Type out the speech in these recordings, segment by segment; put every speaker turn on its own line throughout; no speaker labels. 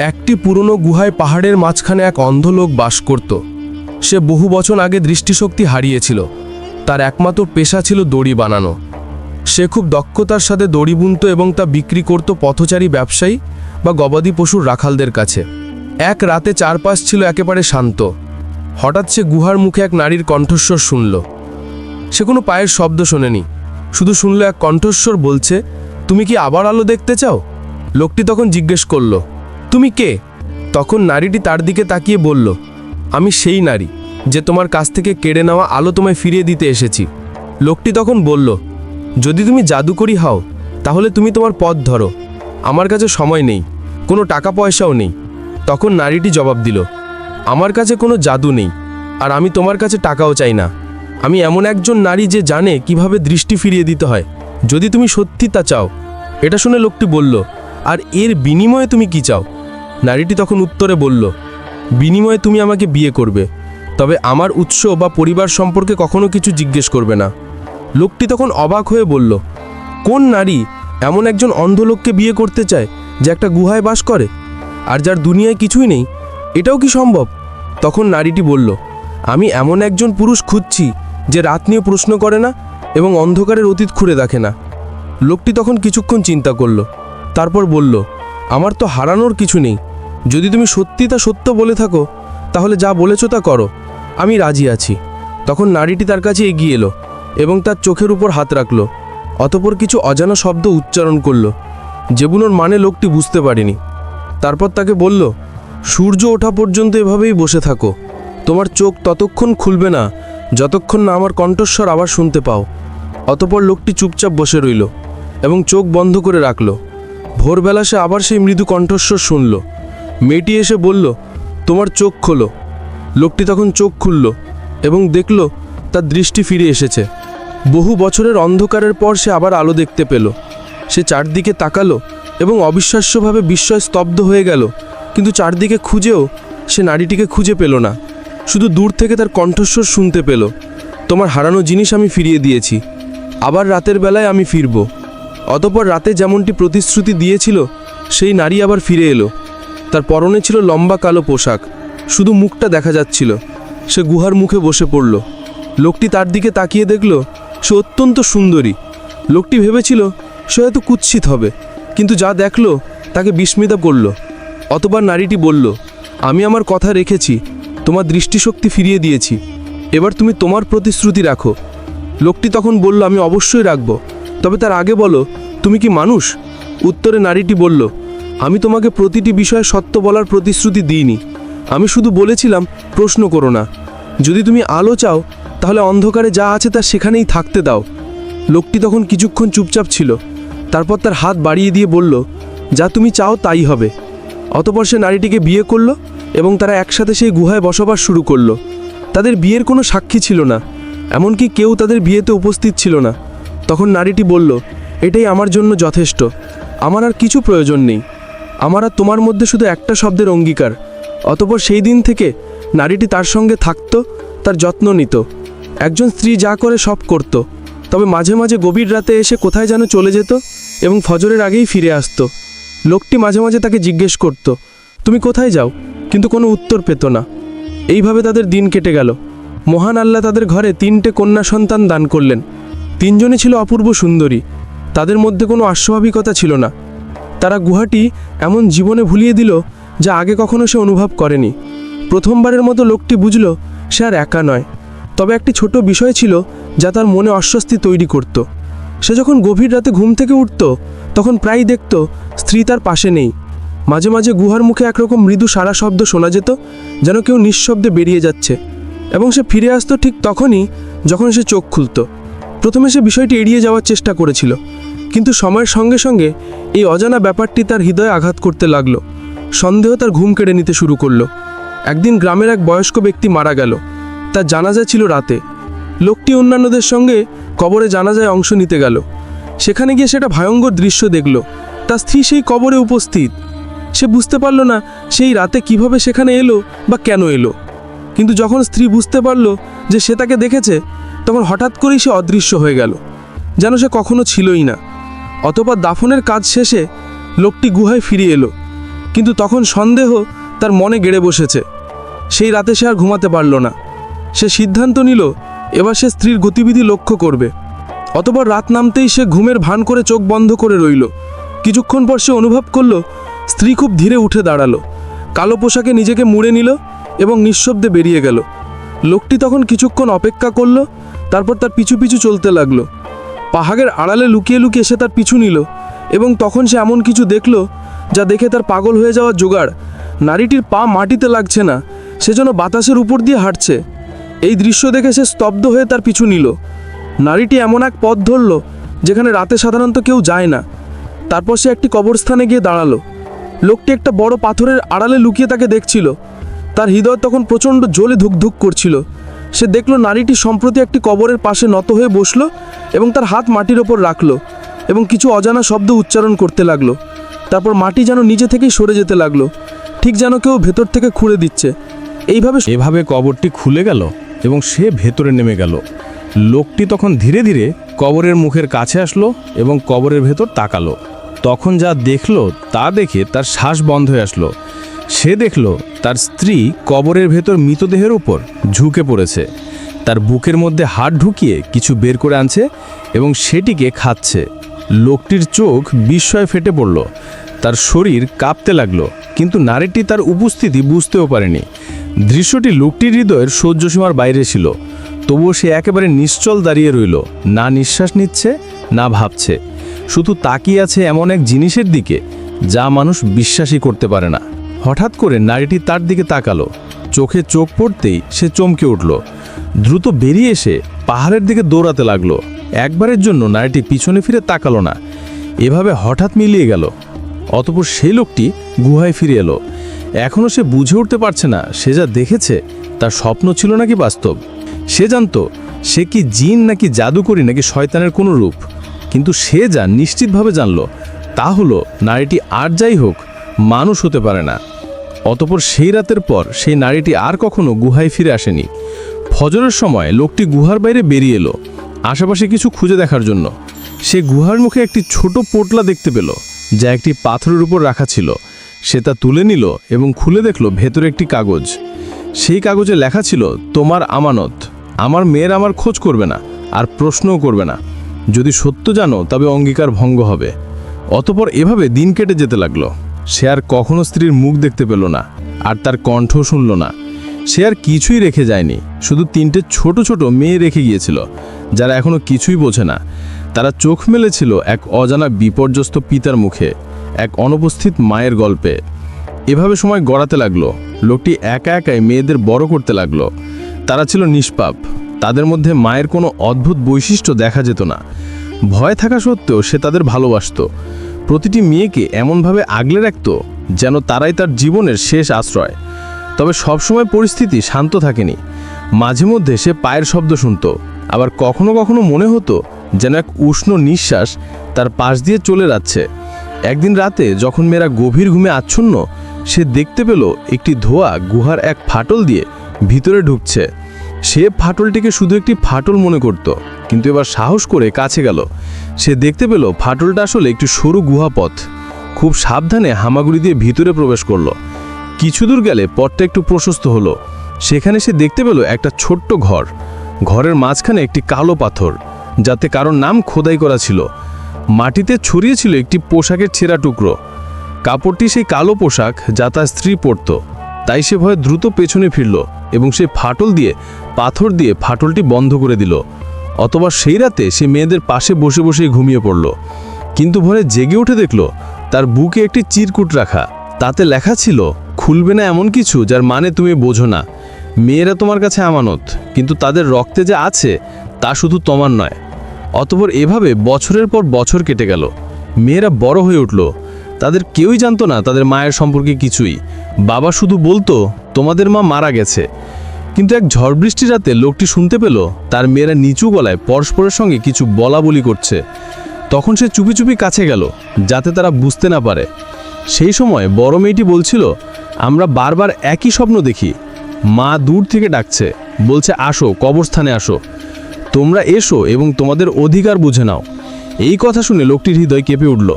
একটি পুরনো গুহায় পাহাড়ের মাঝখানে এক অন্ধ লোক বাস করত। সে বহু বছর আগে দৃষ্টিশক্তি হারিয়েছিল। তার একমাত্র পেশা ছিল দড়ি বানানো। সে খুব দক্ষতার সাথে দড়ি বুনত এবং তা বিক্রি করত পথচারী ব্যবসায়ী বা গবাদি পশুর রাখালদের কাছে। এক রাতে চারপাশ ছিল একেবারে শান্ত। হঠাৎ সে গুহার মুখে এক নারীর কণ্ঠস্বর শুনল। সে কোনো পায়ের শব্দ শোনেনি। শুধু শুনল এক কণ্ঠস্বর বলছে, তুমি কি আবার আলো দেখতে চাও? লোকটি তখন জিজ্ঞেস করল তুমি কে? তখন নারীটি তার দিকে তাকিয়ে বলল, আমি সেই নারী যে তোমার কাছ থেকে কেড়ে নেওয়া আলো তোমায় ফিরিয়ে দিতে এসেছি। লোকটি তখন বলল, যদি তুমি জাদুকরি হও, তাহলে তুমি তোমার পথ ধরো। আমার কাছে সময় নেই, কোনো টাকা পয়সাও নেই। তখন নারীটি জবাব দিল, আমার কাছে কোনো জাদু নেই, আর আমি তোমার কাছে টাকাও চাই না। আমি এমন একজন নারী যে জানে কীভাবে দৃষ্টি ফিরিয়ে দিতে হয়। যদি তুমি সত্যি তা চাও। এটা শুনে লোকটি বলল, আর এর বিনিময়ে তুমি কি চাও? নারীটি তখন উত্তরে বলল, বিনিময়ে তুমি আমাকে বিয়ে করবে। তবে আমার উৎস বা পরিবার সম্পর্কে কখনো কিছু জিজ্ঞেস করবে না। লোকটি তখন অবাক হয়ে বলল, কোন নারী এমন একজন অন্ধ লোককে বিয়ে করতে চায় যে একটা গুহায় বাস করে? আর যার দুনিয়ায় কিছুই নেই? এটাও কি সম্ভব? তখন নারীটি বলল, আমি এমন একজন পুরুষ খুঁজছি যে রাত নিয়ে প্রশ্ন করে না এবং অন্ধকারের অতীত খুঁড়ে দেখে না। লোকটি তখন কিছুক্ষণ চিন্তা করল, তারপর বলল আমার তো হারানোর কিছু নেই। যদি তুমি সত্যি তা সত্য বলে থাকো, তাহলে যা বলেছ তা করো। আমি রাজি আছি। তখন নারীটি তার কাছে এগিয়ে এলো এবং তার চোখের উপর হাত রাখল। অতপর কিছু অজানা শব্দ উচ্চারণ করল, যেগুলোর মানে লোকটি বুঝতে পারেনি। তারপর তাকে বলল, সূর্য ওঠা পর্যন্ত এভাবেই বসে থাকো। তোমার চোখ ততক্ষণ খুলবে না, যতক্ষণ না আমার কণ্ঠস্বর আবার শুনতে পাও। অতপর লোকটি চুপচাপ বসে রইল এবং চোখ বন্ধ করে রাখল। ভোরবেলা সে আবার সেই মৃদু কণ্ঠস্বর শুনল। মেয়েটি এসে বলল, তোমার চোখ খোলো। লোকটি তখন চোখ খুলল এবং দেখল, তার দৃষ্টি ফিরে এসেছে। বহু বছরের অন্ধকারের পর সে আবার আলো দেখতে পেল। সে চারদিকে তাকালো এবং অবিশ্বাস্যভাবে বিস্ময় স্তব্ধ হয়ে গেল। কিন্তু চারদিকে খুঁজেও সে নারীটিকে খুঁজে পেল না। শুধু দূর থেকে তার কণ্ঠস্বর শুনতে পেল, তোমার হারানো জিনিস আমি ফিরিয়ে দিয়েছি। আবার রাতের বেলায় আমি ফিরব। অতপর রাতে যেমনটি প্রতিশ্রুতি দিয়েছিল, সেই নারী আবার ফিরে এলো। তার পরনে ছিল লম্বা কালো পোশাক, শুধু মুখটা দেখা যাচ্ছিল। সে গুহার মুখে বসে পড়ল। লোকটি তার দিকে তাকিয়ে দেখল, সে অত্যন্ত সুন্দরী। লোকটি ভেবেছিল, সে হয়তো কুৎসিত হবে, কিন্তু যা দেখল, তাকে বিস্মিত করল। অতবার নারীটি বলল, আমি আমার কথা রেখেছি, তোমার দৃষ্টিশক্তি ফিরিয়ে দিয়েছি। এবার তুমি তোমার প্রতিশ্রুতি রাখো। লোকটি তখন বলল, আমি অবশ্যই রাখব। তবে তার আগে বলো, তুমি কি মানুষ? উত্তরে নারীটি বলল, আমি তোমাকে প্রতিটি বিষয়ে সত্য বলার প্রতিশ্রুতি দিইনি। আমি শুধু বলেছিলাম, প্রশ্ন করো না। যদি তুমি আলো চাও, তাহলে অন্ধকারে যা আছে তা সেখানেই থাকতে দাও। লোকটি তখন কিছুক্ষণ চুপচাপ ছিল। তারপর তার হাত বাড়িয়ে দিয়ে বলল, যা তুমি চাও তাই হবে। অতপর সে নারীটিকে বিয়ে করল এবং তারা একসাথে সেই গুহায় বসবাস শুরু করল। তাদের বিয়ের কোনো সাক্ষী ছিল না, এমনকি কেউ তাদের বিয়েতে উপস্থিত ছিল না। তখন নারীটি বলল, এটাই আমার জন্য যথেষ্ট। আমার আর কিছু প্রয়োজন নেই। আমার আর তোমার মধ্যে শুধু একটা শব্দের অঙ্গীকার। অতপর সেই দিন থেকে নারীটি তার সঙ্গে থাকত, তার যত্ন নিত। একজন স্ত্রী যা করে সব করত। তবে মাঝে মাঝে গভীর রাতে এসে কোথায় যেন চলে যেত এবং ফজরের আগেই ফিরে আসতো। লোকটি মাঝে মাঝে তাকে জিজ্ঞেস করত, তুমি কোথায় যাও? কিন্তু কোনো উত্তর পেত না। এইভাবে তাদের দিন কেটে গেল। মহান আল্লাহ তাদের ঘরে তিনটে কন্যা সন্তান দান করলেন। তিনজনই ছিল অপূর্ব সুন্দরী। তাদের মধ্যে কোনো অস্বাভাবিকতা ছিল না। তারা গুহাটি এমন জীবনে ভুলিয়ে দিল যা আগে কখনো সে অনুভব করেনি। প্রথমবারের মতো লোকটি বুঝল সে আর একা নয়। তবে একটি ছোট বিষয় ছিল যা তার মনে অস্বস্তি তৈরি করত। সে যখন গভীর রাতে ঘুম থেকে উঠত, তখন প্রায়ই দেখত স্ত্রী তার পাশে নেই। মাঝে মাঝে গুহার মুখে একরকম মৃদু সারা শব্দ শোনা যেত যেন কেউ নিঃশব্দে বেরিয়ে যাচ্ছে। এবং সে ফিরে আসতো ঠিক তখনই যখন সে চোখ খুলত। প্রথমে সে বিষয়টি এড়িয়ে যাওয়ার চেষ্টা করেছিল, কিন্তু সময়ের সঙ্গে সঙ্গে এই অজানা ব্যাপারটি তার হৃদয়ে আঘাত করতে লাগল। সন্দেহ তার ঘুম কেড়ে নিতে শুরু করল। একদিন গ্রামের এক বয়স্ক ব্যক্তি মারা গেল। তার জানাজা ছিল রাতে। লোকটি অন্যান্যদের সঙ্গে কবরে জানাজায় অংশ নিতে গেল। সেখানে গিয়ে সেটা ভয়ঙ্কর দৃশ্য দেখল। তার স্ত্রী সেই কবরে উপস্থিত। সে বুঝতে পারল না সেই রাতে কীভাবে সেখানে এলো বা কেন এলো। কিন্তু যখন স্ত্রী বুঝতে পারল যে সে তাকে দেখেছে তখন হঠাৎ করেই সে অদৃশ্য হয়ে গেল, যেন সে কখনো ছিলই না। অতপর দাফনের কাজ শেষে লোকটি গুহায় ফিরে এলো, কিন্তু তখন সন্দেহ তার মনে গেড়ে বসেছে। সেই রাতে সে আর ঘুমাতে পারল না। সে সিদ্ধান্ত নিল, এবার সে স্ত্রীর গতিবিধি লক্ষ্য করবে। অতপর রাত নামতেই সে ঘুমের ভান করে চোখ বন্ধ করে রইল। কিছুক্ষণ পর সে অনুভব করল, স্ত্রী খুব ধীরে উঠে দাঁড়াল। কালো পোশাকে নিজেকে মুড়ে নিল এবং নিঃশব্দে বেরিয়ে গেল। লোকটি তখন কিছুক্ষণ অপেক্ষা করল তারপর তার পিছু পিছু চলতে লাগল। পাহাড়ের আড়ালে লুকিয়ে লুকিয়ে সে তার পিছু নিল এবং তখন সে এমন কিছু দেখল যা দেখে তার পাগল হয়ে যাওয়ার জোগাড়। নারীটির পা মাটিতে লাগছে না, সে যেন বাতাসের উপর দিয়ে হাঁটছে। এই দৃশ্য দেখে সে স্তব্ধ হয়ে তার পিছু নিল। নারীটি এমন এক পথ ধরল যেখানে রাতে সাধারণত কেউ যায় না। তারপর সে একটি কবরস্থানে গিয়ে দাঁড়াল। লোকটি একটা বড় পাথরের আড়ালে লুকিয়ে তাকে দেখছিল। তার হৃদয় তখন প্রচণ্ড জ্বলে ধুকধুক করছিল। সে দেখল নারীটি সম্প্রতি একটি কবরের পাশে নত হয়ে বসল এবং তার হাত মাটির ওপর রাখল এবং কিছু অজানা শব্দ উচ্চারণ করতে লাগল। তারপর মাটি যেন নিজে থেকেই সরে যেতে লাগল, ঠিক যেন কেউ ভেতর থেকে খুঁড়ে দিচ্ছে। এইভাবে
এভাবে কবরটি খুলে গেল এবং সে ভেতরে নেমে গেল। লোকটি তখন ধীরে ধীরে কবরের মুখের কাছে আসলো এবং কবরের ভেতর তাকালো। তখন যা দেখল তা দেখে তার শ্বাস বন্ধ হয়ে আসলো। সে দেখল তার স্ত্রী কবরের ভেতর মৃতদেহের উপর ঝুঁকে পড়েছে। তার বুকের মধ্যে হাত ঢুকিয়ে কিছু বের করে আনছে এবং সেটিকে খাচ্ছে। লোকটির চোখ বিস্ময়ে ফেটে পড়ল। তার শরীর কাঁপতে লাগল, কিন্তু নারীটি তার উপস্থিতি বুঝতেও পারেনি। দৃশ্যটি লোকটির হৃদয়ের সহ্যসীমার বাইরে ছিল। তবুও সে একেবারে নিশ্চল দাঁড়িয়ে রইল, না নিঃশ্বাস নিচ্ছে, না ভাবছে। শুধু তাকিয়ে আছে এমন এক জিনিসের দিকে, যা মানুষ বিশ্বাসই করতে পারে না। হঠাৎ করে নারীটি তার দিকে তাকালো। চোখে চোখ পড়তেই সে চমকে উঠল। দ্রুত বেরিয়ে এসে পাহাড়ের দিকে দৌড়াতে লাগল। একবারের জন্য নারীটি পিছনে ফিরে তাকালো না। এভাবে হঠাৎ মিলিয়ে গেল। অতপর সেই লোকটি গুহায় ফিরে এলো। এখনও সে বুঝে উঠতে পারছে না সে যা দেখেছে তার স্বপ্ন ছিল নাকি বাস্তব। সে জানতো সে কি জিন নাকি জাদুকরি নাকি শয়তানের কোনো রূপ। কিন্তু সে যা নিশ্চিতভাবে জানল তা হলো নারীটি আর যাই হোক মানুষ হতে পারে না। অতপর সেই রাতের পর সেই নারীটি আর কখনো গুহায় ফিরে আসেনি। ফজরের সময় লোকটি গুহার বাইরে বেরিয়ে এলো, আশেপাশে কিছু খুঁজে দেখার জন্য। সে গুহার মুখে একটি ছোট পোটলা দেখতে পেল, যা একটি পাথরের উপর রাখা ছিল। সে তা তুলে নিল এবং খুলে দেখল ভেতরে একটি কাগজ। সেই কাগজে লেখা ছিল, তোমার আমানত। আমার মেয়ের আমার খোঁজ করবে না আর প্রশ্নও করবে না। যদি সত্য জানো, তবে অঙ্গীকার ভঙ্গ হবে। অতপর এভাবে দিন কেটে যেতে লাগল। সে আর কখনো স্ত্রীর মুখ দেখতে পেল না, আর তার কণ্ঠ শুনল না। সে আর কিছুই রেখে যায়নি, শুধু তিনটে ছোট ছোট মেয়ে রেখে গিয়েছিল, যারা এখনও কিছুই বোঝে না। তারা চোখ মেলেছিল এক অজানা বিপর্যস্ত পিতার মুখে, এক অনুপস্থিত মায়ের গল্পে। এভাবে সময় গড়াতে লাগল, লোকটি একা একাই মেয়েদের বড় করতে লাগল। তারা ছিল নিষ্পাপ, তাদের মধ্যে মায়ের কোনো অদ্ভুত বৈশিষ্ট্য দেখা যেত না। ভয় থাকা সত্ত্বেও সে তাদের ভালোবাসতো। প্রতিটি মেয়েকে এমনভাবে আগলে রাখত যেন তারাই তার জীবনের শেষ আশ্রয়। তবে সবসময় পরিস্থিতি শান্ত থাকেনি। মাঝে মধ্যে সে পায়ের শব্দ শুনত। আবার কখনো কখনো মনে হতো যেন এক উষ্ণ নিঃশ্বাস তার পাশ দিয়ে চলে যাচ্ছে। একদিন রাতে যখন মেয়েরা গভীর ঘুমে আচ্ছন্ন, সে দেখতে পেল একটি ধোয়া গুহার এক ফাটল দিয়ে ভিতরে ঢুকছে। সে ফাটলটিকে শুধু একটি ফাটল মনে করত, কিন্তু এবার সাহস করে কাছে গেল। সে দেখতে পেল ফাটলটা আসলে একটি সরু গুহাপথ। খুব সাবধানে হামাগুড়ি দিয়ে ভিতরে প্রবেশ করল। কিছু দূর গেলে পথটা একটু প্রশস্ত হলো। সেখানে সে দেখতে পেল একটা ছোট্ট ঘর। ঘরের মাঝখানে একটি কালো পাথর, যাতে কারোর নাম খোদাই করা ছিল। মাটিতে ছড়িয়ে ছিল একটি পোশাকের ছেঁড়া টুকরো। কাপড়টি সেই কালো পোশাক যা তার স্ত্রী পরত। তাই সে ভয়ে দ্রুত পেছনে ফিরল এবং সে ফাটল দিয়ে, পাথর দিয়ে ফাটলটি বন্ধ করে দিল। অথবা সেই রাতে সে মেয়েদের পাশে বসে বসেই ঘুমিয়ে পড়ল। কিন্তু ভোরে জেগে উঠে দেখল, তার বুকে একটি চিরকুট রাখা। তাতে লেখা ছিল, খুলবে না এমন কিছু যার মানে তুমি বোঝো না। মেয়েরা তোমার কাছে আমানত, কিন্তু তাদের রক্তে যা আছে, তা শুধু তোমার নয়। অতপর এভাবে বছরের পর বছর কেটে গেল। মেয়েরা বড় হয়ে উঠল। তাদের কেউই জানতো না তাদের মায়ের সম্পর্কে কিছুই। বাবা শুধু বলতো, তোমাদের মা মারা গেছে। কিন্তু এক ঝড় বৃষ্টির রাতে লোকটি শুনতে পেল, তার মেয়েরা নিচু গলায় পরস্পরের সঙ্গে কিছু বলা বলি করছে। তখন সে চুপি চুপি কাছে গেল, যাতে তারা বুঝতে না পারে। সেই সময় বড় মেয়েটি বলছিল, আমরা বারবার একই স্বপ্ন দেখি। মা দূর থেকে ডাকছে, বলছে, আসো, কবরস্থানে আসো। তোমরা এসো এবং তোমাদের অধিকার বুঝে নাও এই কথা শুনে লোকটির হৃদয় কেঁপে উঠল।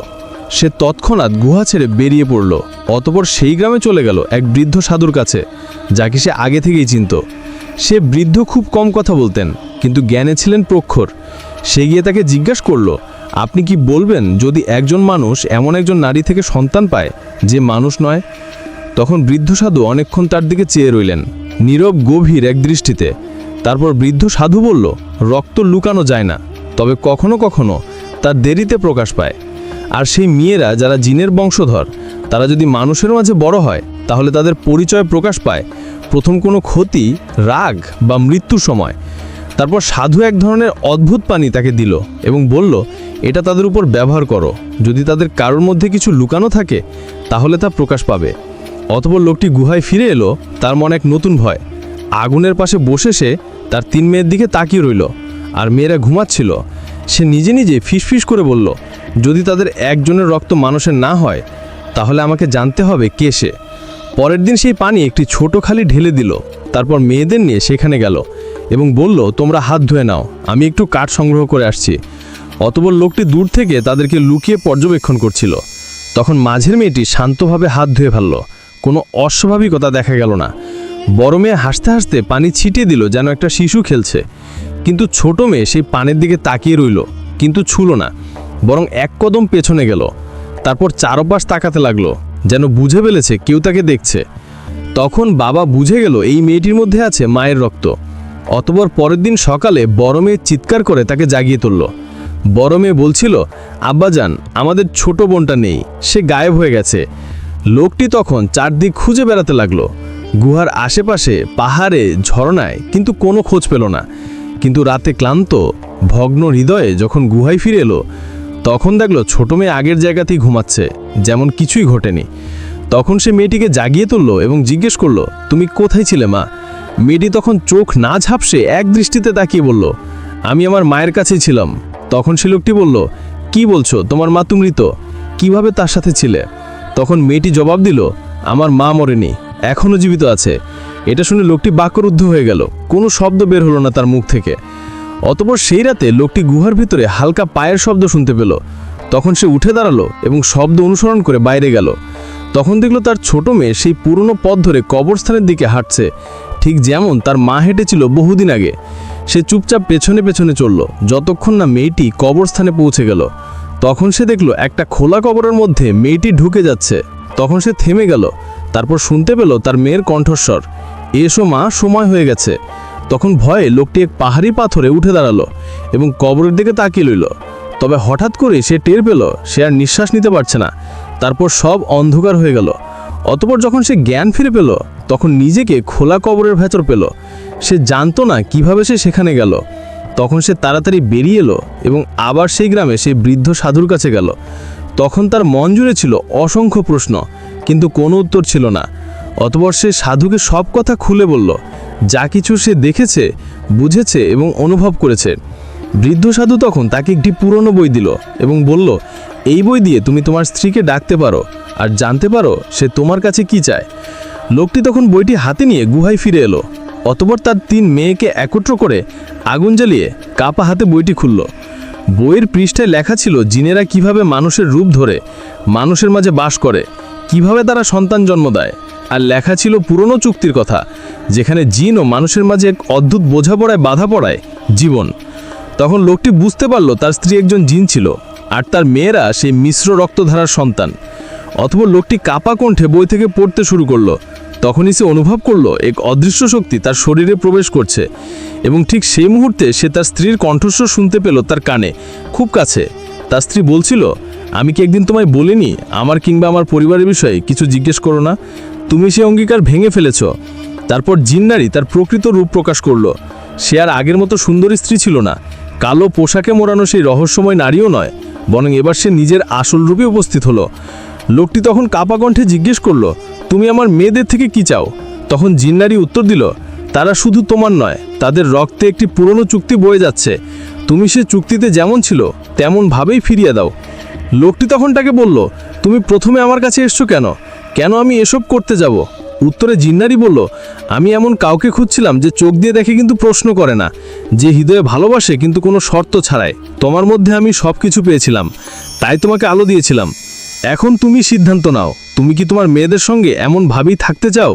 সে তৎক্ষণাৎ গুহা ছেড়ে বেরিয়ে পড়ল। অতপর সেই গ্রামে চলে গেল এক বৃদ্ধ সাধুর কাছে, যাকে সে আগে থেকেই চিনত। সে বৃদ্ধ খুব কম কথা বলতেন, কিন্তু জ্ঞানে ছিলেন প্রক্ষর সে গিয়ে তাকে জিজ্ঞাসা করল, আপনি কি বলবেন যদি একজন মানুষ এমন একজন নারী থেকে সন্তান পায় যে মানুষ নয়? তখন বৃদ্ধ সাধু অনেকক্ষণ তার দিকে চেয়ে রইলেন, নীরব, গভীর এক দৃষ্টিতে। তারপর বৃদ্ধ সাধু বলল, রক্ত লুকানো যায় না, তবে কখনো কখনো তার দেরিতে প্রকাশ পায়। আর সেই মেয়েরা যারা জিনের বংশধর, তারা যদি মানুষের মাঝে বড় হয়, তাহলে তাদের পরিচয় প্রকাশ পায়। প্রথম কোনো ক্ষতি, রাগ বা মৃত্যুর সময়। তারপর সাধু এক ধরনের অদ্ভুত পানি তাকে দিল এবং বলল, এটা তাদের উপর ব্যবহার করো। যদি তাদের কারোর মধ্যে কিছু লুকানো থাকে, তাহলে তা প্রকাশ পাবে অতপর লোকটি গুহায় ফিরে এলো, তার মনে এক নতুন ভয়। আগুনের পাশে বসে সে তার তিন মেয়ের দিকে তাকিয়ে রইল, আর মেয়েরা ঘুমাচ্ছিল। সে নিজে নিজে ফিসফিস করে বলল যদি তাদের একজনের রক্ত মানুষের না হয়, তাহলে আমাকে জানতে হবে কে সে। পরের দিন সেই পানি একটি ছোট খালি ঢেলে দিল, তারপর মেয়েদের নিয়ে সেখানে গেল এবং বলল, তোমরা হাত ধুয়ে নাও, আমি একটু কাঠ সংগ্রহ করে আসছি। অতপর লোকটি দূর থেকে তাদেরকে লুকিয়ে পর্যবেক্ষণ করছিল। তখন মাঝের মেয়েটি শান্তভাবে হাত ধুয়ে ফেলল, কোনো অস্বাভাবিকতা দেখা গেল না। বড় মেয়ে হাসতে হাসতে পানি ছিটিয়ে দিল, যেন একটা শিশু খেলছে। কিন্তু ছোট মেয়ে সেই পানের দিকে তাকিয়ে রইল, কিন্তু ছুল না। বরং এক কদম পেছনে গেল। তারপর চারপাশ তাকাতে লাগল, যেন বুঝে ফেলেছে কেউ তাকে দেখছে। তখন বাবা বুঝে গেল এই মেয়েটির মধ্যে আছে মায়ের রক্ত। অতপর পরের দিন সকালে বড় মেয়ে চিৎকার করে তাকে জাগিয়ে তুলল। বড় মেয়ে বলছিল, আব্বাজান, আমাদের ছোট বোনটা নেই, সে গায়েব হয়ে গেছে। লোকটি তখন চারদিক খুঁজে বেড়াতে লাগল। গুহার আশেপাশে, পাহাড়ে ঝরনায় কিন্তু কোনো খোঁজ পেল না। কিন্তু রাতে ক্লান্ত, ভগ্ন হৃদয়ে যখন গুহায় ফিরে এলো তখন দেখল ছোট মেয়ে আগের জায়গাতেই ঘুমাচ্ছে, যেমন কিছুই ঘটেনি। তখন সে মেয়েটিকে জাগিয়ে তুললো এবং জিজ্ঞেস করল, তুমি কোথায় ছিলে মা? মেয়েটি তখন চোখ না ঝাপসে এক দৃষ্টিতে তাকিয়ে বলল, আমি আমার মায়ের কাছেই ছিলাম। তখন সে লোকটি বলল, কি বলছো? তোমার মা তুমি মৃত। কীভাবে তার সাথে ছিলে? তখন মেয়েটি জবাব দিল, আমার মা মরেনি এখনও জীবিত আছে। এটা শুনে লোকটি বাকরুদ্ধ হয়ে গেল। কোনো শব্দ বের হলো না তার মুখ থেকে। অতপর সেই রাতে লোকটি গুহার ভিতরে হালকা পায়ের শব্দ শুনতে পেল। তখন সে উঠে দাঁড়াল এবং শব্দ অনুসরণ করে বাইরে গেল। তখন দেখল তার ছোট মেয়ে সেই পুরনো পথ ধরে কবরস্থানের দিকে হাঁটছে। ঠিক যেমন তার মা হেঁটেছিল বহুদিন আগে। সে চুপচাপ পেছনে পেছনে চলল, যতক্ষণ না মেয়েটি কবরস্থানে পৌঁছে গেল। তখন সে দেখল একটা খোলা কবরের মধ্যে মেয়েটি ঢুকে যাচ্ছে। তখন সে থেমে গেল, তারপর শুনতে পেল তার মেয়ের কণ্ঠস্বর। এসো মা, সময় হয়ে গেছে। তখন ভয়ে লোকটি এক পাহাড়ি পাথরে উঠে দাঁড়াল এবং কবরের দিকে তাকিয়ে লইল তবে হঠাৎ করে সে টের পেল, সে আর নিঃশ্বাস নিতে পারছে না। তারপর সব অন্ধকার হয়ে গেল। অতপর যখন সে জ্ঞান ফিরে পেল, তখন নিজেকে খোলা কবরের ভেতর পেল। সে জানতো না কীভাবে সে সেখানে গেল। তখন সে তাড়াতাড়ি বেরিয়ে এলো এবং আবার সেই গ্রামে সেই বৃদ্ধ সাধুর কাছে গেল। তখন তার মন জুড়ে ছিল অসংখ্য প্রশ্ন, কিন্তু কোনো উত্তর ছিল না। অতপর সে সাধুকে সব কথা খুলে বলল যা কিছু সে দেখেছে, বুঝেছে এবং অনুভব করেছে। বৃদ্ধ সাধু তখন তাকে একটি পুরনো বই দিল এবং বলল, এই বই দিয়ে তুমি তোমার স্ত্রীকে ডাকতে পারো আর জানতে পারো সে তোমার কাছে কি চায়। লোকটি তখন বইটি হাতে নিয়ে গুহায় ফিরে এলো। অতপর তার তিন মেয়েকে একত্র করে আগুন জ্বালিয়ে কাপা হাতে বইটি খুলল। বইয়ের পৃষ্ঠায় লেখা ছিল, জিনেরা কীভাবে মানুষের রূপ ধরে, মানুষের মাঝে বাস করে, কীভাবে তারা সন্তান জন্ম দেয়। আর লেখা ছিল পুরনো চুক্তির কথা, যেখানে জিন ও মানুষের মাঝে এক অদ্ভুত বোঝাপড়ায় বাধা পড়ায় জীবন। তখন লোকটি বুঝতে পারল তার স্ত্রী একজন জিন ছিল, আর তার মেয়েরা সেই মিশ্র রক্তধারার সন্তান। অথবা লোকটি কাপা কণ্ঠে বই থেকে পড়তে শুরু করল, তখনই সে অনুভব করল এক অদৃশ্য শক্তি তার শরীরে প্রবেশ করছে, এবং ঠিক সেই মুহূর্তে সে তার স্ত্রীর কণ্ঠস্বর শুনতে পেল তার কানে, খুব কাছে। তার স্ত্রী বলছিল, আমি কি একদিন তোমায় বলিনি? আমার কিংবা আমার পরিবারের বিষয়ে কিছু জিজ্ঞেস করো না। তুমি সে অঙ্গীকার ভেঙে ফেলেছ। তারপর জিন্নারি তার প্রকৃত রূপ প্রকাশ করল। সে আর আগের মতো সুন্দরী স্ত্রী ছিল না। কালো পোশাকে মোড়ানো সেই রহস্যময় নারীও নয়, বরং এবার সে নিজের আসল রূপে উপস্থিত হলো। লোকটি তখন কাপা কণ্ঠে জিজ্ঞেস করল, তুমি আমার মেয়েদের থেকে কি চাও? তখন জিন্নারি উত্তর দিল, তারা শুধু তোমার নয়, তাদের রক্তে একটি পুরনো চুক্তি বয়ে যাচ্ছে। তুমি সে চুক্তিতে যেমন ছিল তেমন ভাবেই ফিরিয়ে দাও। লোকটি তখন তাকে বলল, তুমি প্রথমে আমার কাছে এসছো কেন? কেন আমি এসব করতে যাব? উত্তরে জিন্নারি বলল, আমি এমন কাউকে খুঁজছিলাম যে চোখ দিয়ে দেখে কিন্তু প্রশ্ন করে না, যে হৃদয়ে ভালোবাসে কিন্তু কোনো শর্ত ছাড়াই। তোমার মধ্যে আমি সব কিছু পেয়েছিলাম, তাই তোমাকে আলো দিয়েছিলাম। এখন তুমি সিদ্ধান্ত নাও, তুমি কি তোমার মেয়েদের সঙ্গে এমন ভাবেই থাকতে চাও,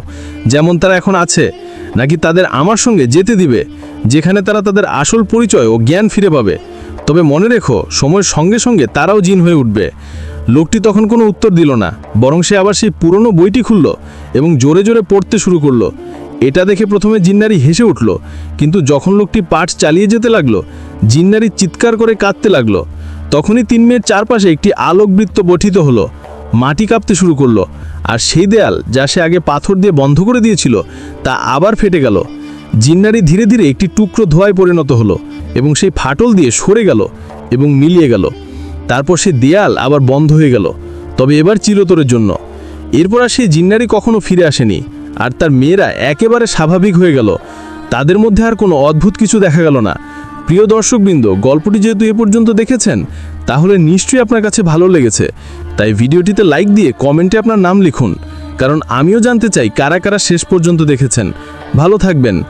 যেমন তারা এখন আছে, নাকি তাদের আমার সঙ্গে যেতে দিবে, যেখানে তারা তাদের আসল পরিচয় ও জ্ঞান ফিরে পাবে। তবে মনে রেখো, সময়ের সঙ্গে সঙ্গে তারাও জিন হয়ে উঠবে। লোকটি তখন কোনো উত্তর দিল না, বরং সে আবার সেই পুরনো বইটি খুলল এবং জোরে জোরে পড়তে শুরু করল। এটা দেখে প্রথমে জিন্নারি হেসে উঠল, কিন্তু যখন লোকটি পাঠ চালিয়ে যেতে লাগল, জিন্নারি চিৎকার করে কাঁদতে লাগল। তখনই তিন মেয়ের চারপাশে একটি আলোকবৃত্ত গঠিত হলো, মাটি কাঁপতে শুরু করল, আর সেই দেয়াল যা সে আগে পাথর দিয়ে বন্ধ করে দিয়েছিল, তা আবার ফেটে গেল। জিন্নারি ধীরে ধীরে একটি টুকরো ধোয়ায় পরিণত হলো এবং সেই ফাটল দিয়ে সরে গেল এবং মিলিয়ে গেল। তারপর সে দেয়াল আবার বন্ধ হয়ে গেল। তবে এবার চিরতরের জন্য। এরপর আর সেই জিন্নারি কখনো ফিরে আসেনি। আর তার মেয়েরা একেবারে স্বাভাবিক হয়ে গেল। তাদের মধ্যে আর কোনো অদ্ভুত কিছু দেখা গেল না। প্রিয় দর্শকবৃন্দ, গল্পটি যেহেতু এ পর্যন্ত দেখেছেন, তাহলে নিশ্চয়ই আপনার কাছে ভালো লেগেছে। তাই ভিডিওটিতে লাইক দিয়ে কমেন্টে আপনার নাম লিখুন। কারণ আমিও জানতে চাই কারা কারা শেষ পর্যন্ত দেখেছেন। ভালো থাকবেন।